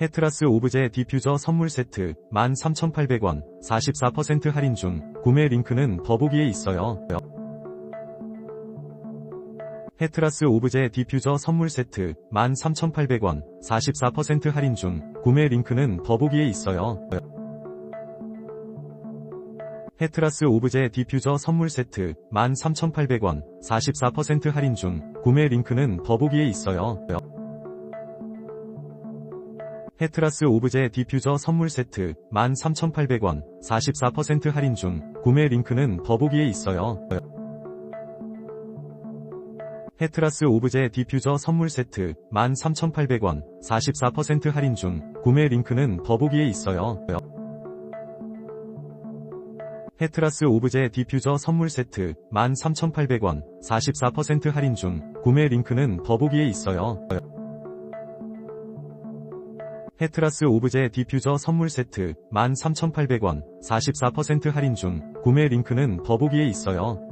헤트라스 오브제 디퓨저 선물 세트 13,800원 44% 할인 중 구매 링크는 더보기에 있어요. 헤트라스 오브제 디퓨저 선물 세트 13,800원 44% 할인 중 구매 링크는 더보기에 있어요. 헤트라스 오브제 디퓨저 선물 세트 13,800원 44% 할인 중 구매 링크는 더보기에 있어요. 헤트라스 오브제 디퓨저 선물 세트 13,800원 44% 할인 중 구매 링크는 더보기에 있어요. 헤트라스 오브제 디퓨저 선물 세트 13,800원 44% 할인 중 구매 링크는 더보기에 있어요. 헤트라스 오브제 디퓨저 선물 세트 13,800원 44% 할인 중 구매 링크는 더보기에 있어요. 헤트라스 오브제 디퓨저 선물 세트 13,800원 44% 할인 중 구매 링크는 더보기에 있어요.